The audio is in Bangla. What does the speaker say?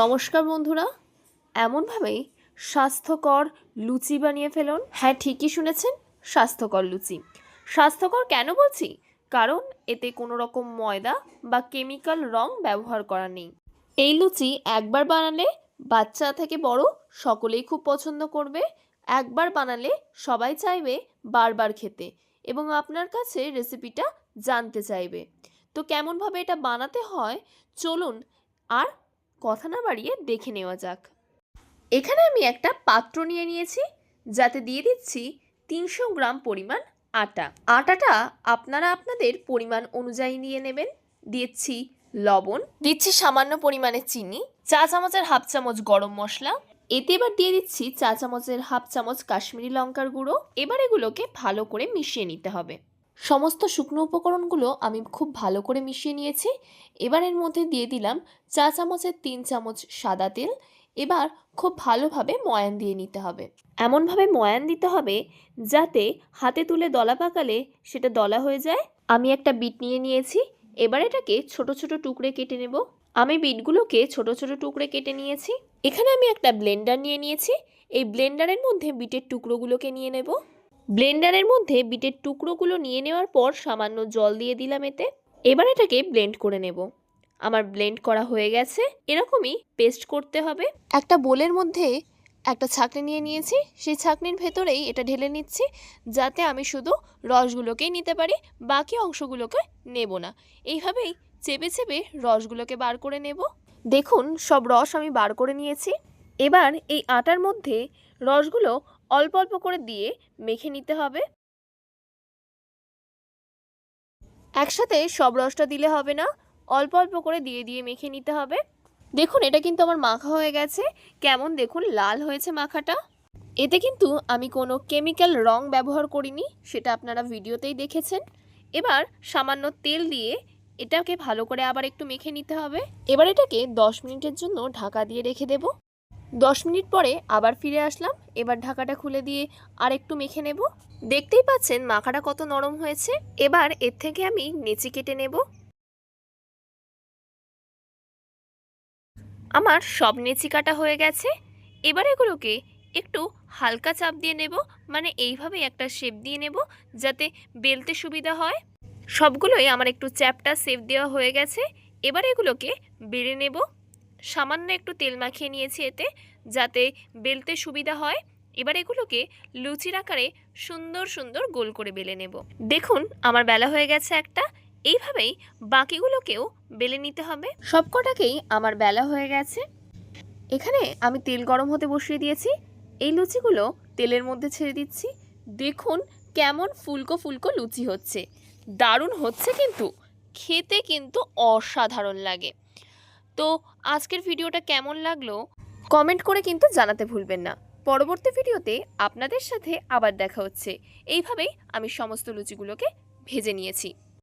নমস্কার বন্ধুরা, এমনভাবেই স্বাস্থ্যকর লুচি বানিয়ে ফেলুন। হ্যাঁ ঠিকই শুনেছেন, স্বাস্থ্যকর লুচি। স্বাস্থ্যকর কেন বলছি? কারণ এতে কোনো রকম ময়দা বা কেমিক্যাল রং ব্যবহার করা নেই। এই লুচি একবার বানালে বাচ্চা থেকে বড় সকলেই খুব পছন্দ করবে। একবার বানালে সবাই চাইবে বারবার খেতে এবং আপনার কাছে রেসিপিটা জানতে চাইবে। তো কেমনভাবে এটা বানাতে হয়? চলুন আর কথা না বাড়িয়ে দেখে নেওয়া যাক। এখানে আমি একটা পাত্র নিয়ে নিয়েছি, যাতে দিয়ে দিচ্ছি তিনশো গ্রাম পরিমাণ আটা। আটাটা আপনারা আপনাদের পরিমাণ অনুযায়ী নিয়ে নেবেন। দিচ্ছি লবণ। দিচ্ছি সামান্য পরিমাণে চিনি, চা চামচের হাফ চামচ গরম মশলা। এতে এবার দিয়ে দিচ্ছি চা চামচের হাফ চামচ কাশ্মীরি লঙ্কার গুঁড়ো। এবার এগুলোকে ভালো করে মিশিয়ে নিতে হবে। সমস্ত শুকনো উপকরণগুলো আমি খুব ভালো করে মিশিয়ে নিয়েছি। এবার এর মধ্যে দিয়ে দিলাম চা চামচের তিন চামচ সাদা তেল। এবার খুব ভালোভাবে ময়ান দিয়ে নিতে হবে। এমনভাবে ময়ান দিতে হবে যাতে হাতে তুলে দলা পাকালে সেটা দলা হয়ে যায়। আমি একটা বিট নিয়ে নিয়েছি। এবার এটাকে ছোট ছোট টুকরে কেটে নেব। আমি বিটগুলোকে ছোট ছোট টুকরে কেটে নিয়েছি। এখানে আমি একটা ব্লেন্ডার নিয়ে নিয়েছি। এই ব্লেন্ডারের মধ্যে বিটের টুকরোগুলোকে নিয়ে নেব। ব্লেন্ডারের মধ্যে বিটের টুকরোগুলো নিয়ে নেওয়ার পর সামান্য জল দিয়ে দিলাম এতে। এবার এটাকে ব্লেন্ড করে নেব। আমার ব্লেন্ড করা হয়ে গেছে, এরকমই পেস্ট করতে হবে। একটা বোলের মধ্যে একটা ছাঁকনি নিয়ে নিয়েছি, সেই ছাঁকনির ভেতরেই এটা ঢেলে নিচ্ছি, যাতে আমি শুধু রসগুলোকেই নিতে পারি, বাকি অংশগুলোকে নেব না। এইভাবেই চেপে চেপে রসগুলোকে বার করে নেব। দেখুন, সব রস আমি বার করে নিয়েছি। এবার এই আটার মধ্যে রসগুলো অল্প অল্প করে দিয়ে মেখে নিতে হবে। একসাথে সব রসটা দিলে হবে না। অল্প অল্প করে দিয়ে দিয়ে মেখে নিতে হবে। দেখুন, এটা কিন্তু আমার মাখা হয়ে গেছে। কেমন দেখুন, লাল হয়েছে মাখাটা। এতে কিন্তু আমি কোনো কেমিক্যাল রং ব্যবহার করিনি, সেটা আপনারা ভিডিওতেই দেখেছেন। এবার সামান্য তেল দিয়ে এটাকে ভালো করে আবার একটু মেখে নিতে হবে। এবার এটাকে দশ মিনিটের জন্য ঢাকা দিয়ে রেখে দেব। দশ মিনিট পরে আবার ফিরে আসলাম। এবার ঢাকাটা খুলে দিয়ে আর একটু মেখে নেব। দেখতেই পাচ্ছেন মাখাটা কত নরম হয়েছে। এবার এর থেকে আমি নেচি কেটে নেব। আমার সব নেচি কাটা হয়ে গেছে। এবার এগুলোকে একটু হালকা চাপ দিয়ে নেব। মানে এইভাবে একটা শেপ দিয়ে নেব যাতে বেলতে সুবিধা হয়। সবগুলোই আমার একটু চ্যাপটা শেপ দেওয়া হয়ে গেছে। এবার এগুলোকে বেড়ে নেব। সামান্য একটু তেল মাখিয়ে নিয়েছি এতে, যাতে বেলতে সুবিধা হয়। এবার এগুলোকে লুচির আকারে সুন্দর সুন্দর গোল করে বেলে নেব। দেখুন, আমার বেলা হয়ে গেছে একটা। এইভাবেই বাকিগুলোকেও বেলে নিতে হবে। সবকটাকেই আমার বেলা হয়ে গেছে। এখানে আমি তেল গরম হতে বসিয়ে দিয়েছি। এই লুচিগুলো তেলের মধ্যে ছেড়ে দিচ্ছি। দেখুন, কেমন ফুলকো ফুলকো লুচি হচ্ছে। দারুণ হচ্ছে কিন্তু। খেতে কিন্তু অসাধারণ লাগে। তো আজকের ভিডিওটা কেমন লাগল? কমেন্ট করে কিন্তু জানাতে ভুলবেন না। পরবর্তী ভিডিওতে আপনাদের সাথে আবার দেখা হচ্ছে। এইভাবেই আমি সমস্ত লুচিগুলোকে ভেজে নিয়েছি।